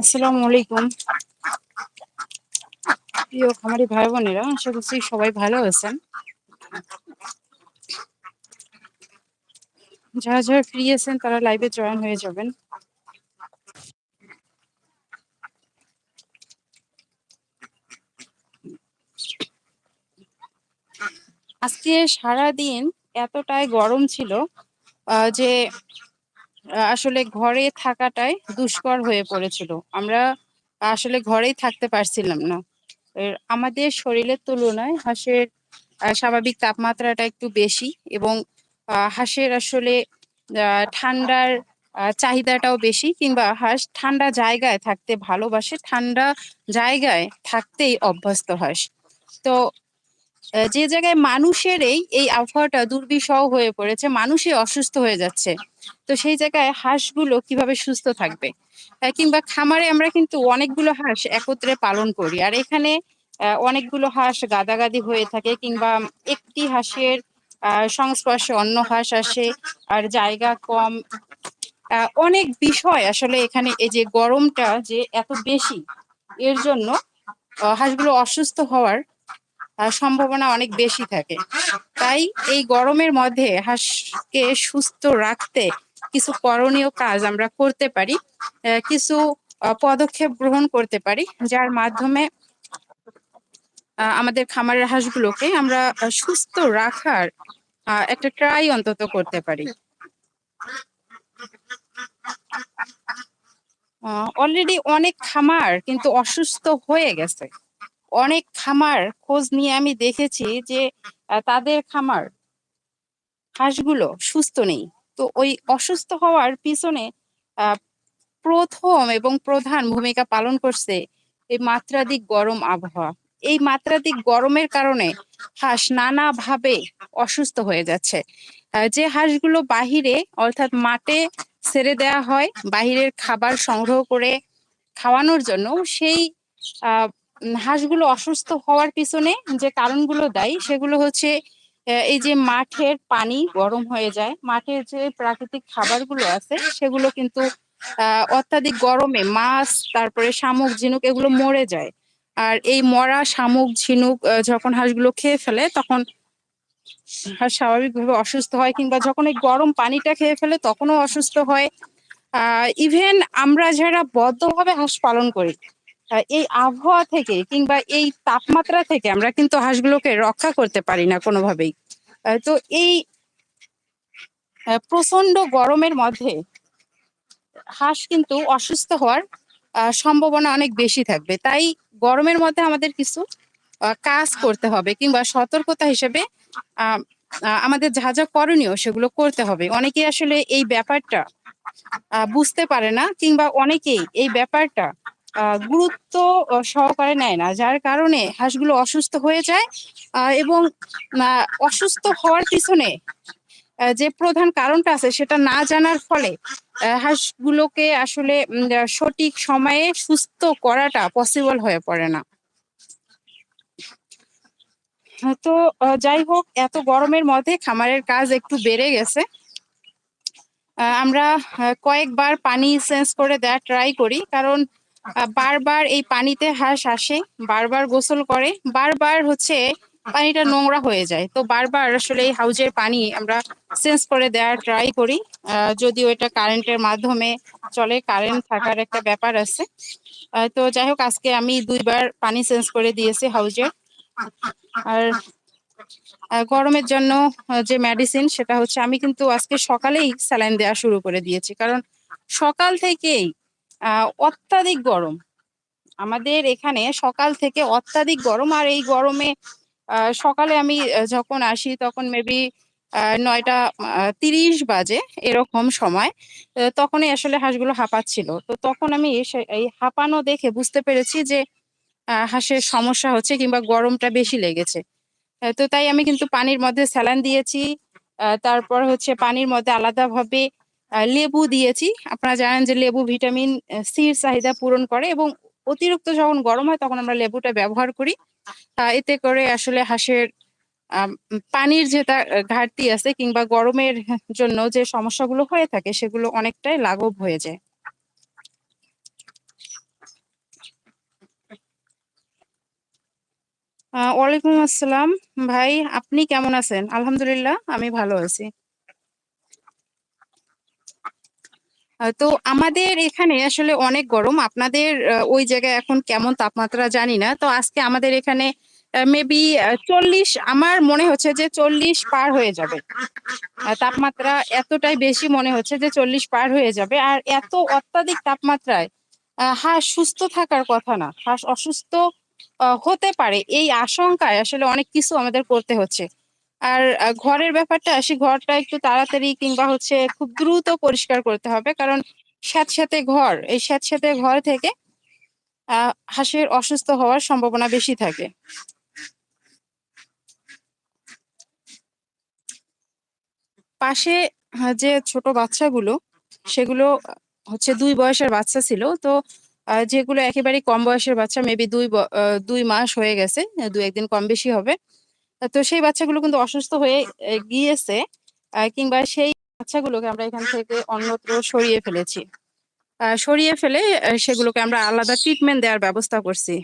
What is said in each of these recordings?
আসসালামু আলাইকুম। প্রিয় খামারি ভাই বোনেরা আশা করছি সবাই ভালো আছেন। যারা যারা ফ্রি আছেন, তারা লাইভে জয়েন হয়ে যাবেন। আজকে সারা দিন এতটাই গরম ছিল যে আসলে ঘরে থাকাটাই দুষ্কর হয়ে পড়েছিল। আমরা আসলে ঘরেই থাকতে পারছিলাম না। আমাদের শরীরের তুলনায় হাঁসের স্বাভাবিক তাপমাত্রাটা একটু বেশি এবং হাঁসের আসলে ঠান্ডার চাহিদাটাও বেশি কিংবা হাঁস ঠান্ডা জায়গায় থাকতে ভালোবাসে। ঠান্ডা জায়গায় থাকতেই অভ্যস্ত হাঁস। তো যে জায়গায় মানুষেরই এই আবহাওয়াটা দুর্বিষহ হয়ে পড়েছে, মানুষই অসুস্থ হয়ে যাচ্ছে। তো সেই জায়গায় হাঁসগুলো কীভাবে সুস্থ থাকবে? কিংবা খামারে আমরা কিন্তু অনেকগুলো হাঁস একত্রে পালন করি। আর এখানে অনেকগুলো হাঁস গাদাগাদি হয়ে থাকে কিংবা একটি হাঁসের সংস্পর্শে অন্য হাঁস আসে আর জায়গা কম। অনেক বিষয় আসলে এখানে এই যে গরমটা যে এত বেশি, এর জন্য হাঁসগুলো অসুস্থ হওয়ার সম্ভাবনা অনেক বেশি থাকে। তাই এই গরমের মধ্যে হাঁসকে সুস্থ রাখতে কিছু করণীয় কাজ আমরা করতে পারি কিছু পদক্ষেপ গ্রহণ করতে পারি, যার মাধ্যমে আমাদের খামারের হাঁসগুলোকে আমরা সুস্থ রাখার একটা ট্রাই অন্তত করতে পারি। অলরেডি অনেক খামার কিন্তু অসুস্থ হয়ে গেছে। অনেক খামার খোঁজ নিয়ে আমি দেখেছি যে তাদের খামার হাঁসগুলো সুস্থ নেই। তো ওই অসুস্থ হওয়ার পিছনে প্রথম এবং প্রধান ভূমিকা পালন করছে এই মাত্রাধিক গরম আবহাওয়া। এই মাত্রাধিক গরমের কারণে হাঁস নানাভাবে অসুস্থ হয়ে যাচ্ছে। যে হাঁসগুলো বাহিরে, অর্থাৎ মাঠে ছেড়ে দেওয়া হয়, বাহিরের খাবার সংগ্রহ করে খাওয়ানোর জন্য, সেই হাঁসগুলো অসুস্থ হওয়ার পিছনে যে কারণগুলো দেয়, সেগুলো হচ্ছে এই যে মাঠের পানি গরম হয়ে যায় মাঠের যে প্রাকৃতিক খাবারগুলো আছে, সেগুলো কিন্তু অত্যাধিক গরমে মাছ, তারপরে শামুক, ঝিনুক এগুলো মরে যায়। আর এই মরা শামুক, ঝিনুক যখন হাঁসগুলো খেয়ে ফেলে, তখন হাঁস স্বাভাবিকভাবে অসুস্থ হয়, কিংবা যখন এই গরম পানিটা খেয়ে ফেলে, তখনও অসুস্থ হয়। ইভেন আমরা যারা বদ্ধভাবে হাঁস পালন করি এই আবহাওয়া থেকে কিংবা এই তাপমাত্রা থেকে আমরা কিন্তু হাঁসগুলোকে রক্ষা করতে পারি না কোনোভাবেই। তো এই প্রচণ্ড গরমের মধ্যে হাঁস কিন্তু অসুস্থ হওয়ার সম্ভাবনা অনেক বেশি থাকবে। তাই গরমের মধ্যে আমাদের কিছু কাজ করতে হবে কিংবা সতর্কতা হিসেবে আমাদের যা যা করণীয় সেগুলো করতে হবে। অনেকেই আসলে এই ব্যাপারটা বুঝতে পারে না কিংবা অনেকেই এই ব্যাপারটা গুরুত্ব সহকারে নেয় না যার কারণে হাঁসগুলো অসুস্থ হয়ে যায় এবং অসুস্থ হওয়ার পিছনে যে প্রধান কারণটা আছে সেটা না জানার ফলে হাঁসগুলোকে আসলে সঠিক সময়ে সুস্থ করাটা পসিবল হয়ে পড়ে না। তো যাই হোক এত গরমের মধ্যে খামারের কাজ একটু বেড়ে গেছে। আমরা কয়েকবার পানি চেঞ্জ করে দেওয়া ট্রাই করি কারণ বারবার এই পানিতে হাঁস আসে, বারবার গোসল করে, বারবার হচ্ছে পানিটা নোংরা হয়ে যায়। তো বারবার আসলে এই হাউজের পানি আমরা চেঞ্জ করে দেওয়ার ট্রাই করি। যদিও এটা কারেন্টের মাধ্যমে চলে, কারেন্ট থাকার একটা ব্যাপার আছে। তো যাই হোক, আজকে আমি দুইবার পানি চেঞ্জ করে দিয়েছি হাউজের আর গরমের জন্য যে মেডিসিন সেটা হচ্ছে, আমি কিন্তু আজকে সকালেই স্যালাইন দেওয়া শুরু করে দিয়েছি। কারণ সকাল থেকেই অত্যাধিক গরম। আমাদের এখানে সকাল থেকে অত্যাধিক গরম, আর এই গরমে সকালে আমি যখন আসি তখন মেবি নয়টা তিরিশ বাজে এরকম সময় তখনই আসলে হাঁসগুলো হাঁপাচ্ছিল। তো তখন আমি এই হাঁপানো দেখে বুঝতে পেরেছি যে হাঁসের সমস্যা হচ্ছে কিংবা গরমটা বেশি লেগেছে। তো তাই আমি কিন্তু পানির মধ্যে স্যালান দিয়েছি। তারপর হচ্ছে পানির মধ্যে আলাদাভাবে লেবু দিয়েছি। আপনারা জানেন যে লেবু ভিটামিন সির চাহিদা পূরণ করে এবং অতিরিক্ত যখন গরম হয় তখন আমরা লেবুটা ব্যবহার করি। এতে করে আসলে হাঁসের পানির যেটা ঘাটতি আছে কিংবা গরমের জন্য যে সমস্যাগুলো হয়ে থাকে সেগুলো অনেকটাই লাঘব হয়ে যায়। আহ, ওয়ালাইকুম আসসালাম। ভাই, আপনি কেমন আছেন? আলহামদুলিল্লাহ, আমি ভালো আছি। তো আমাদের এখানে আসলে অনেক গরম। আপনাদের ওই জায়গায় এখন কেমন তাপমাত্রা জানি না। তো আজকে আমাদের এখানে মেবি চল্লিশ, আমার মনে হচ্ছে যে চল্লিশ পার হয়ে যাবে। তাপমাত্রা এতটাই বেশি মনে হচ্ছে যে চল্লিশ পার হয়ে যাবে। আর এত অত্যাধিক তাপমাত্রায় হাঁস সুস্থ থাকার কথা না। হাঁস অসুস্থ হতে পারে। এই আশঙ্কায় আসলে অনেক কিছু আমাদের করতে হচ্ছে। আর আহ, ঘরের ব্যাপারটা আসি ঘরটা একটু তাড়াতাড়ি কিংবা হচ্ছে খুব দ্রুত পরিষ্কার করতে হবে। কারণ স্যাঁতস্যাঁতে ঘর এই স্যাঁতস্যাঁতে ঘর থেকে আহ হাঁসের অসুস্থ হওয়ার সম্ভাবনা বেশি থাকে। পাশে যে ছোট বাচ্চাগুলো সেগুলো হচ্ছে দুই বয়সের বাচ্চা ছিল। তো আহ, যেগুলো একেবারে কম বয়সের বাচ্চা মেবি দুই ব- দুই মাস হয়ে গেছে দু একদিন কম বেশি হবে। তো সেই বাচ্চাগুলো কিন্তু অসুস্থ হয়ে গিয়েছে কিংবা সেই বাচ্চাগুলোকে আমরা এখান থেকে অন্যত্র সরিয়ে ফেলেছি। সরিয়ে ফেলে সেগুলোকে আমরা আলাদা ট্রিটমেন্ট দেওয়ার ব্যবস্থা করছি।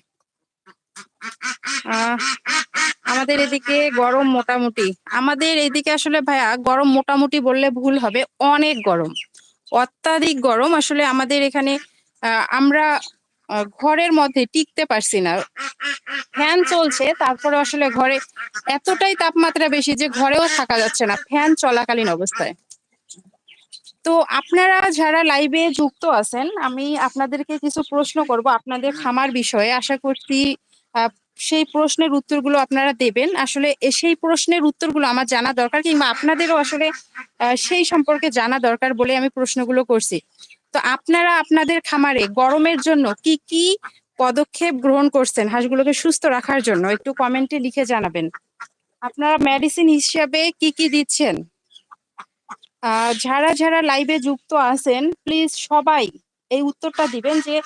আমাদের এদিকে গরম মোটামুটি। আমাদের এদিকে আসলে ভাইয়া গরম মোটামুটি বললে ভুল হবে, অনেক গরম। অত্যাধিক গরম আসলে আমাদের এখানে আমরা ঘরের মধ্যে টিকতে পারছি না। ফ্যান চলছে তারপরে আসলে ঘরে এতটাই তাপমাত্রা বেশি যে ঘরেও থাকা যাচ্ছে না, ফ্যান চলাকালীন অবস্থায়। তো আপনারা যারা লাইভে যুক্ত আছেন, আমি আপনাদেরকে কিছু প্রশ্ন করব আপনাদের খামার বিষয়ে। আশা করছি সেই প্রশ্নের উত্তরগুলো আপনারা দেবেন। আসলে সেই প্রশ্নের উত্তরগুলো আমার জানা দরকার কিংবা আপনাদেরও আসলে সেই সম্পর্কে জানা দরকার বলে আমি প্রশ্নগুলো করছি। তো আপনারা আপনাদের খামারে গরমের জন্য কি কি পদক্ষেপ গ্রহণ করছেন হাঁসগুলোকে সুস্থ রাখার জন্য? একটু কমেন্টে লিখে জানাবেন। আপনারা মেডিসিন হিসাবে কি কি দিচ্ছেন? যারা যারা লাইভে যুক্ত আছেন প্লিজ সবাই এই উত্তরটা দিবেন যে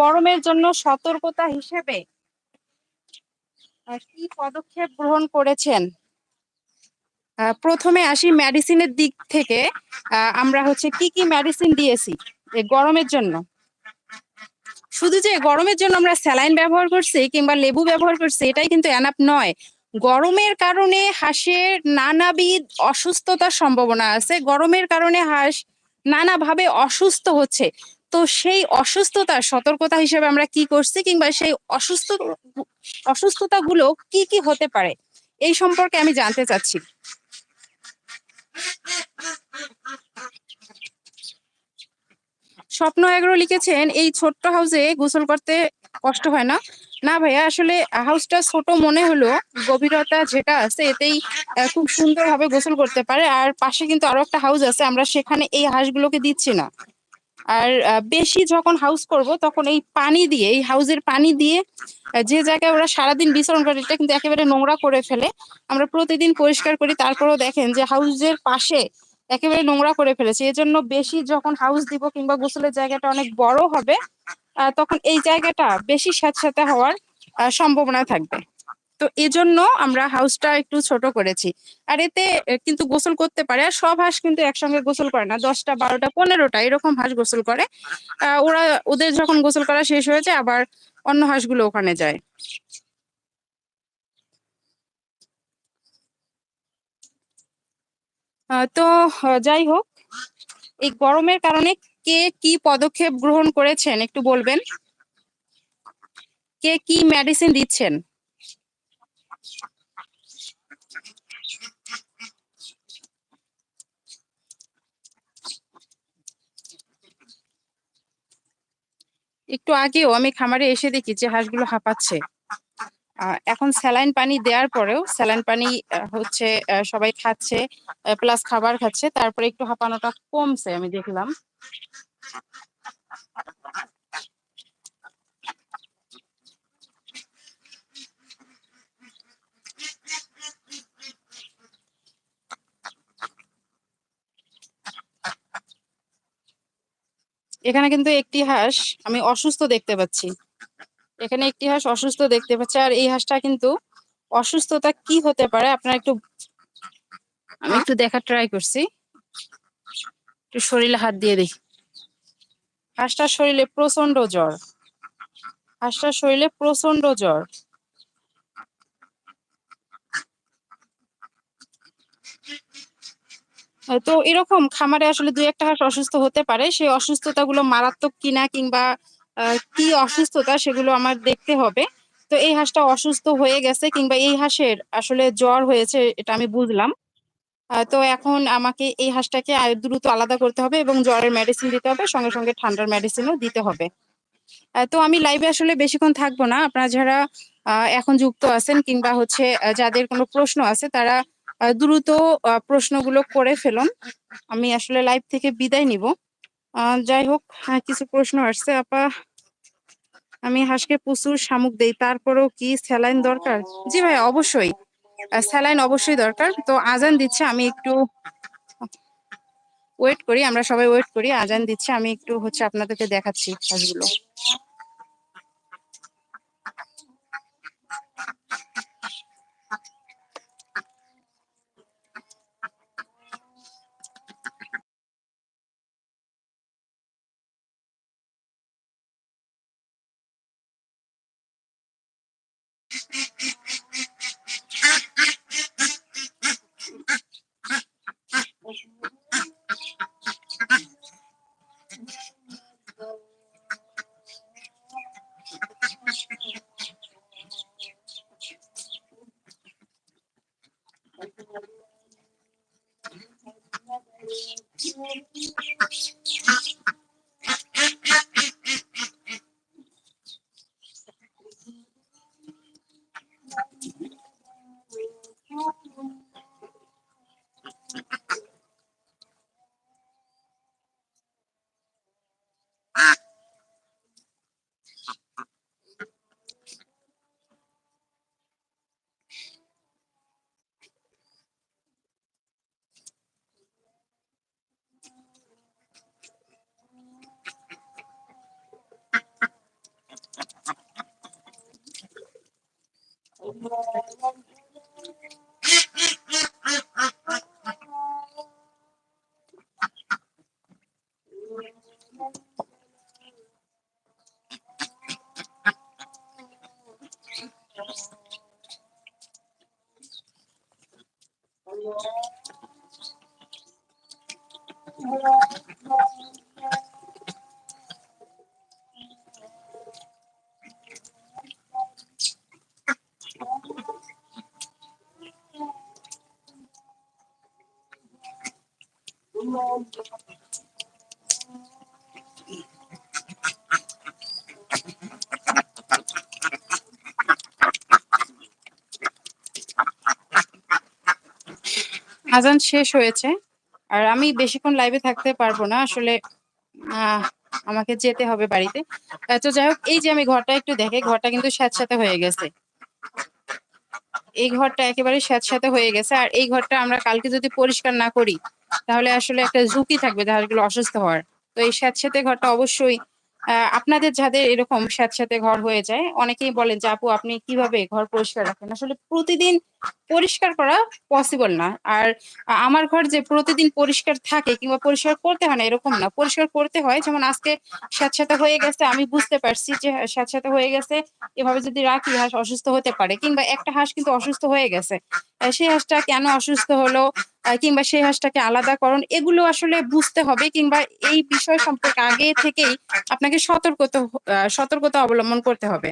গরমের জন্য সতর্কতা হিসেবে কি পদক্ষেপ গ্রহণ করেছেন? প্রথমে আসি মেডিসিনের দিক থেকে আমরা হচ্ছে কি কি মেডিসিন দিয়েছি গরমের জন্য? শুধু যে গরমের জন্য আমরা স্যালাইন ব্যবহার করছি কিংবা লেবু ব্যবহার করছি, এটাই কিন্তু এনাফ নয়। গরমের কারণে হাঁসের নানাবিধ অসুস্থতার সম্ভাবনা আছে। গরমের কারণে হাঁস নানাভাবে অসুস্থ হচ্ছে। তো সেই অসুস্থতার সতর্কতা হিসেবে আমরা কি করছি কিংবা সেই অসুস্থ, অসুস্থতাগুলো কি কি হতে পারে, এই সম্পর্কে আমি জানতে চাচ্ছি। স্বপ্ন এগ্রো লিখেছেন, এই ছোট্ট হাউসে গোসল করতে কষ্ট হয় না? না ভাইয়া, আসলে হাউসটা ছোট মনে হলো, গভীরতা যেটা আছে এতেই খুব সুন্দরভাবে গোসল করতে পারে। আর পাশে কিন্তু আরও একটা হাউস আছে, আমরা সেখানে এই হাঁসগুলোকে দিচ্ছি না। আর বেশি যখন হাউস করব, তখন এই পানি দিয়ে, এই হাউসের পানি দিয়ে যে জায়গায় ওরা সারাদিন বিচরণ করে, এটা কিন্তু একেবারে নোংরা করে ফেলে। আমরা প্রতিদিন পরিষ্কার করি, তারপরেও দেখেন যে হাউসের পাশে একেবারে নোংরা করে ফেলেছে। এজন্য বেশি যখন হাউস দিব কিংবা গোসলের জায়গাটা অনেক বড় হবে তখন এই জায়গাটা বেশি স্যাঁতস্যাঁতে হওয়ার সম্ভাবনা থাকবে। তো এজন্য আমরা হাউসটা একটু ছোট করেছি। আর এতে কিন্তু গোসল করতে পারে, আর সব হাঁস কিন্তু একসঙ্গে গোসল করে না। দশটা, বারোটা, পনেরোটা এরকম হাঁস গোসল করে। ওরা, ওদের যখন গোসল করা শেষ হয়েছে আবার অন্য হাঁসগুলো ওখানে যায়। তো যাই হোক, এই গরমের কারণে কে কি পদক্ষেপ গ্রহণ করেছেন একটু বলবেন? কে কি মেডিসিন দিচ্ছেন? একটু আগেও আমি খামারে এসে দেখি যে হাঁসগুলো হাঁপাচ্ছে। এখন স্যালাইন পানি দেওয়ার পরেও স্যালাইন পানি হচ্ছে সবাই খাচ্ছে প্লাস খাবার খাচ্ছে, তারপরে একটু হাঁপানোটা কমছে আমি দেখলাম। এখানে কিন্তু একটি হাঁস আমি অসুস্থ দেখতে পাচ্ছি। এখানে একটি হাঁস অসুস্থ দেখতে পাচ্ছি। আর এই হাঁসটা কিন্তু অসুস্থতা কি হতে পারে আপনারা একটু আমি একটু দেখার ট্রাই করছি। একটু শরীরে হাত দিয়ে দেখি। হাঁসটার শরীরে প্রচণ্ড জ্বর। হাঁসটার শরীরে প্রচণ্ড জ্বর। তো এরকম খামারে আসলে দুই একটা হাঁস অসুস্থ হতে পারে। সেই অসুস্থতাগুলো মারাত্মক কিনা কিংবা কি অসুস্থতা সেগুলো আমার দেখতে হবে। তো এই হাঁসটা অসুস্থ হয়ে গেছে কিংবা এই হাঁসের আসলে জ্বর হয়েছে এটা আমি বুঝলাম। তো এখন আমাকে এই হাঁসটাকে দ্রুত আলাদা করতে হবে এবং জ্বরের মেডিসিন দিতে হবে, সঙ্গে সঙ্গে ঠান্ডার মেডিসিনও দিতে হবে। তো আমি লাইভে আসলে বেশিক্ষণ থাকব না। আপনারা যারা এখন যুক্ত আছেন কিংবা হচ্ছে যাদের কোনো প্রশ্ন আছে তারা দ্রুত প্রশ্নগুলো করে ফেলুন। আমি আসলে লাইভ থেকে বিদায় নিব। যাই হোক কিছু প্রশ্ন আসছে। আপা, আমি হাঁসকে প্রচুর শামুক দেই, তারপরেও কি স্যালাইন দরকার? জি ভাই, অবশ্যই। স্যালাইন অবশ্যই দরকার। তো আজান দিচ্ছে, আমি একটু ওয়েট করি, আমরা সবাই ওয়েট করি। আজান দিচ্ছে, আমি একটু হচ্ছে আপনাদেরকে দেখাচ্ছি হাঁসগুলো। Thank you. আজান শেষ হয়েছে, আর আমি বেশিক্ষণ লাইভে থাকতে পারব না, আসলে আমাকে যেতে হবে বাড়িতে। তো যাই হোক, এই যে আমি ঘরটা একটু দেখে, ঘরটা কিন্তু স্যাঁতস্যাঁতে হয়ে গেছে। এই ঘরটা একেবারে স্যাঁতস্যাঁতে হয়ে গেছে, আর এই ঘরটা আমরা কালকে যদি পরিষ্কার না করি তাহলে আসলে একটা ঝুঁকি থাকবে জাহাজগুলো অসুস্থ হওয়ার। তো এই স্যাঁতস্যাঁতে ঘরটা অবশ্যই আপনাদের যাদের এরকম স্যাঁতস্যাঁতে ঘর হয়ে যায়, অনেকেই বলেন যে, আপু, আপনি কীভাবে ঘর পরিষ্কার রাখেন? আসলে প্রতিদিন পরিষ্কার করা পসিবল না। আর আমার ঘর যে প্রতিদিন পরিষ্কার থাকে কিংবা পরিষ্কার করতে হয় না, এরকম না। পরিষ্কার করতে হয়, যেমন আজকে স্যাঁতস্যাঁতে হয়ে গেছে, আমি বুঝতে পারছি যে স্যাঁতস্যাঁতে হয়ে গেছে, এভাবে যদি রাখি, হাঁস অসুস্থ হতে পারে, কিংবা একটা হাঁস কিন্তু অসুস্থ হয়ে গেছে। সেই হাঁসটা কেন অসুস্থ হলো? কিংবা সেই হাঁসটাকে আলাদা আলাদাকরণ এগুলো আসলে বুঝতে হবে, কিংবা এই বিষয় সম্পর্কে আগে থেকেই আপনাকে সতর্কতা সতর্কতা অবলম্বন করতে হবে।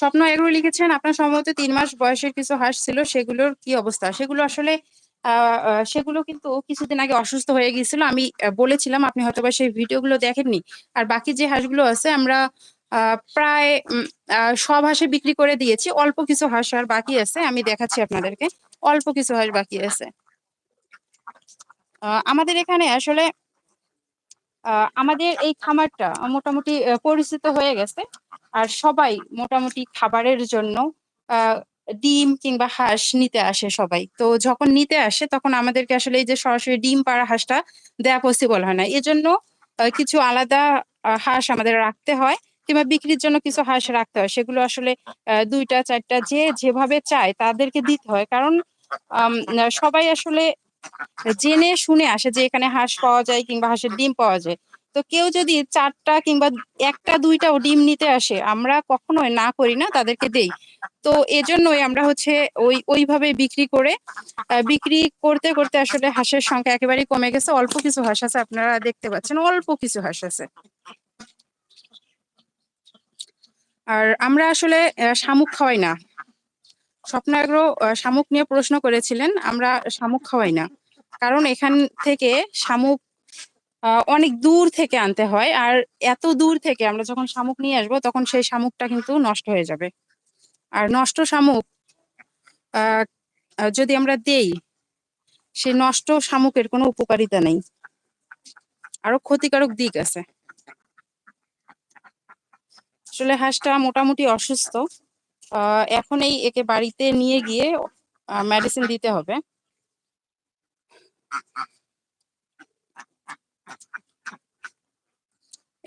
স্বপ্ন এগুলো লিখেছেন, আপনার সম্ভবত তিন মাস বয়সের কিছু হাঁস ছিল, সেগুলোর কি অবস্থা? সেগুলো আসলে সেগুলো কিন্তু কিছুদিন আগে অসুস্থ হয়ে গিয়েছিল। আমি বলেছিলাম, আপনি হয়তোবা সেই ভিডিওগুলো দেখেননি। আর বাকি যে হাঁসগুলো আছে, আমরা প্রায় সব হাঁসে বিক্রি করে দিয়েছি। অল্প কিছু হাঁস আর বাকি আছে, আমি দেখাচ্ছি আপনাদেরকে। অল্প কিছু হাঁস বাকি আছে। আমাদের এখানে আসলে আমাদের এই খামারটা মোটামুটি পরিচিত হয়ে গেছে। আর সবাই মোটামুটি খাবারের জন্য ডিম কিংবা হাঁস নিতে আসে সবাই। তো যখন নিতে আসে তখন আমাদেরকে আসলে এই যে সরাসরি ডিম পাড়া হাঁসটা দেয়া পসিবল হয় না। এজন্য কিছু আলাদা হাঁস আমাদের রাখতে হয় কিংবা বিক্রির জন্য কিছু হাঁস রাখতে হয়। সেগুলো আসলে দুইটা, চারটা যে যেভাবে চায় তাদেরকে দিতে হয়। কারণ সবাই আসলে জেনে শুনে আসে যে এখানে হাঁস পাওয়া যায় কিংবা হাঁসের ডিম পাওয়া যায়। তো কেউ যদি চারটা কিংবা একটা দুইটাও ডিম নিতে আসে, আমরা কখনোই না করি না, তাদেরকে দেই। তো এজন্যই আমরা হচ্ছে ওই ওইভাবে বিক্রি করে বিক্রি করতে করতে আসলে হাঁসের সংখ্যা একেবারেই কমে গেছে। অল্প কিছু হাঁস আছে, আপনারা দেখতে পাচ্ছেন, অল্প কিছু হাঁস আছে। আর আমরা আসলে শামুক খাওয়াই না। স্বপ্নাগ্র শামুক নিয়ে প্রশ্ন করেছিলেন, আমরা শামুক খাওয়াই না। কারণ এখান থেকে শামুক অনেক দূর থেকে আনতে হয়। আর এত দূর থেকে আমরা যখন শামুক নিয়ে আসব, তখন সেই শামুকটা কিন্তু নষ্ট হয়ে যাবে। আর নষ্ট শামুক যদি আমরা দেই সেই নষ্ট শামুকের কোনো উপকারিতা নেই। আরও ক্ষতিকারক দিক আছে। আসলে হাঁসটা মোটামুটি অসুস্থ। এখন এই একে বাড়িতে নিয়ে গিয়ে মেডিসিন দিতে হবে।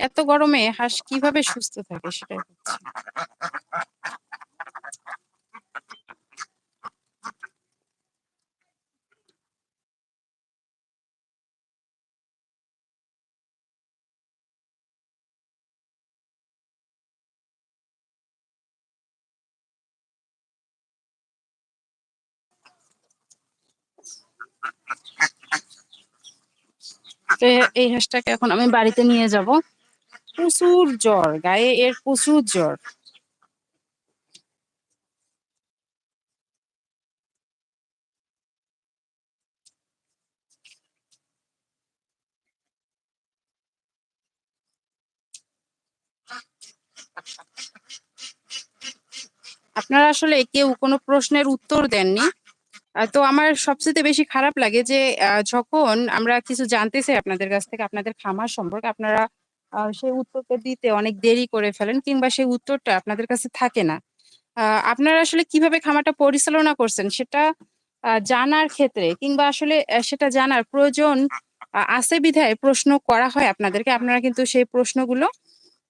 এত গরমে হাঁস কীভাবে সুস্থ থাকে সেটাই হচ্ছে এই হাঁসটাকে এখন আমি বাড়িতে নিয়ে যাব। প্রচুর জ্বর, গায়ে এর প্রচুর জ্বর। আপনারা আসলে কেউ কোনো প্রশ্নের উত্তর দেননি। তো আমার সবচেয়ে বেশি খারাপ লাগে যে যখন আমরা কিছু জানতে চাই আপনাদের কাছ থেকে, আপনাদের খামার সম্পর্কে, আপনারা সেই উত্তরটা দিতে অনেক দেরি করে ফেলেন কিংবা সেই উত্তরটা আপনাদের কাছে থাকে না। আপনারা আসলে কীভাবে খামারটা পরিচালনা করছেন সেটা জানার ক্ষেত্রে কিংবা আসলে সেটা জানার প্রয়োজন আছে বিধায় প্রশ্ন করা হয় আপনাদেরকে। আপনারা কিন্তু সেই প্রশ্নগুলো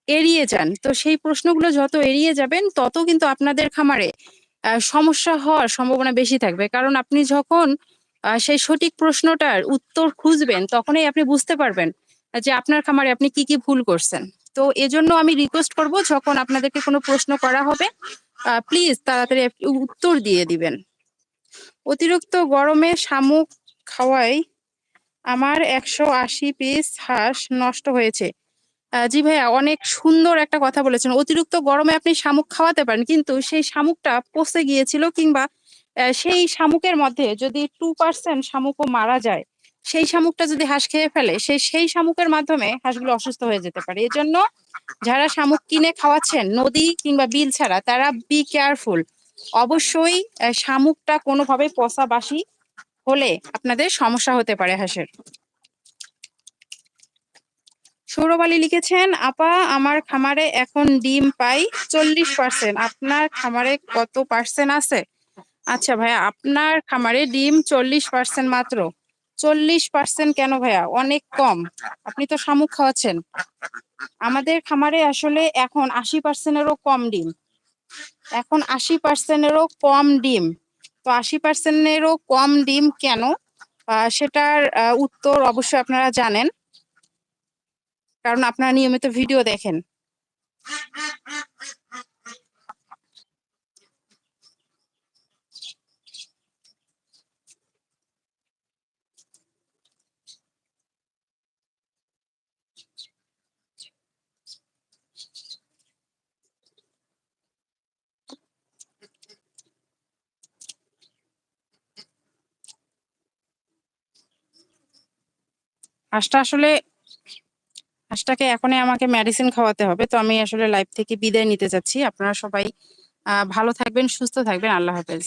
এড়িয়ে যান। তো সেই প্রশ্নগুলো যত এড়িয়ে যাবেন, তত কিন্তু আপনাদের খামারে সমস্যা হওয়ার সম্ভাবনা বেশি থাকবে। কারণ আপনি যখন সেই সঠিক প্রশ্নটার উত্তর খুঁজবেন, তখনই আপনি বুঝতে পারবেন যে আপনার খামারে আপনি কি কি ভুল করছেন? তো এজন্য আমি রিকোয়েস্ট করব যখন আপনাদেরকে কোনো প্রশ্ন করা হবে প্লিজ তাড়াতাড়ি উত্তর দিয়ে দিবেন। অতিরিক্ত গরমে শামুক খাওয়াই আমার একশো আশি পিস হাঁস নষ্ট হয়েছে। জি ভাইয়া, অনেক সুন্দর একটা কথা বলেছেন। অতিরিক্ত গরমে আপনি শামুক খাওয়াতে পারেন, কিন্তু সেই শামুকটা পচে গিয়েছিল কিংবা সেই শামুকের মধ্যে যদি টু পার্সেন্ট শামুকও মারা যায় সেই শামুকটা যদি হাঁস খেয়ে ফেলে সেই সেই শামুকের মাধ্যমে হাঁসগুলো অসুস্থ হয়ে যেতে পারে। এজন্য যারা শামুক কিনে খাওয়াচ্ছেন, নদী কিংবা বিল ছাড়া, তারা বি কেয়ারফুল অবশ্যই শামুকটা কোনোভাবে পচা বাসি হলে আপনাদের সমস্যা হতে পারে হাঁসের। সৌরভ আলী লিখেছেন, আপা, আমার খামারে এখন ডিম পাই চল্লিশ পার্সেন্ট আপনার খামারে কত পার্সেন্ট আছে? আচ্ছা ভাইয়া, আপনার খামারে ডিম চল্লিশ পার্সেন্ট মাত্র। চল্লিশ পার্সেন্ট কেন ভাইয়া? অনেক কম। আপনি তো শামুক খাওয়াচ্ছেন। আমাদের খামারে আসলে এখন আশি পার্সেন্টেরও কম ডিম। এখন আশি পার্সেন্টেরও কম ডিম। তো আশি পার্সেন্টেরও কম ডিম কেন? সেটার উত্তর অবশ্যই আপনারা জানেন। কারণ আপনারা নিয়মিত ভিডিও দেখেন। হাঁসটা আসলে হাঁসটাকে এখনই আমাকে মেডিসিন খাওয়াতে হবে। তো আমি আসলে লাইফ থেকে বিদায় নিতে চাচ্ছি। আপনারা সবাই ভালো থাকবেন, সুস্থ থাকবেন। আল্লাহ হাফেজ।